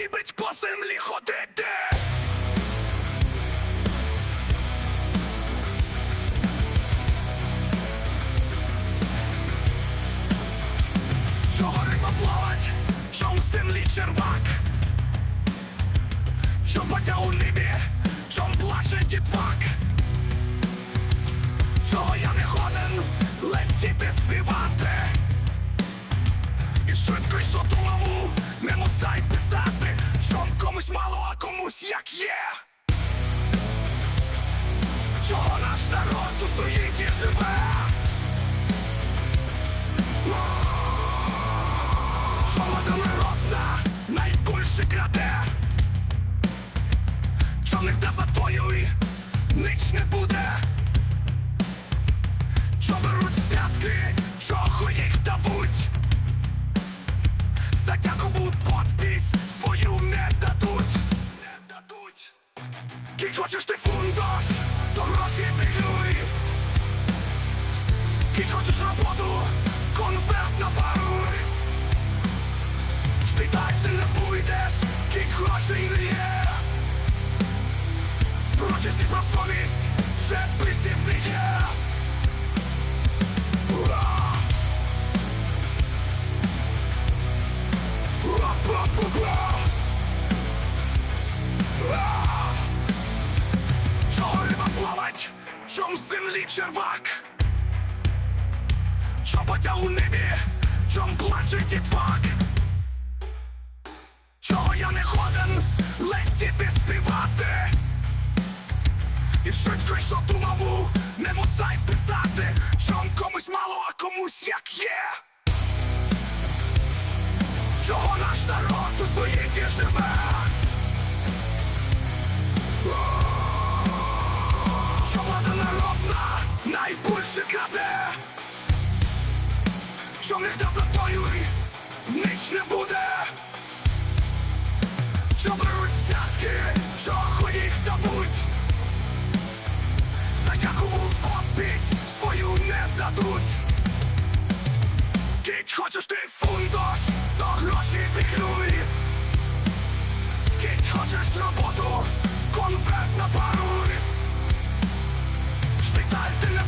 що по землі ходити. Чого риба плавать, чом в землі червак, чом потяг у небі, чом плаче дітвак. Чого я не як є. Чого наш народ у суєті живе? Влада народна найбільше краде. Чом ніхто за і ніч не буде. Що беруть взятки, чого їх давуть? За дякову подпись хочеш ти фундаш, то гроші піклюй І хочеш роботу, конверт напаруй Спитай, ти не будеш, кінь грошей не є. Прочисті про совість, вже писів не є Чом землі червак? Чом потяг у небі? Чом плаче дітвак? Чого я не ходен летіти співати? І швидко йшов ту мову, не мусай писати, чом комусь мало, а комусь як є. Чого наш народ у суєті живе? Що ніхто за тобою ніч не буде? Що беруть взятки, чого їх давуть? За дякову подпись свою не дадуть Кить хочеш ти фундош, то гроші піклюй Кить хочеш роботу, конверт напаруй Шпиталь ти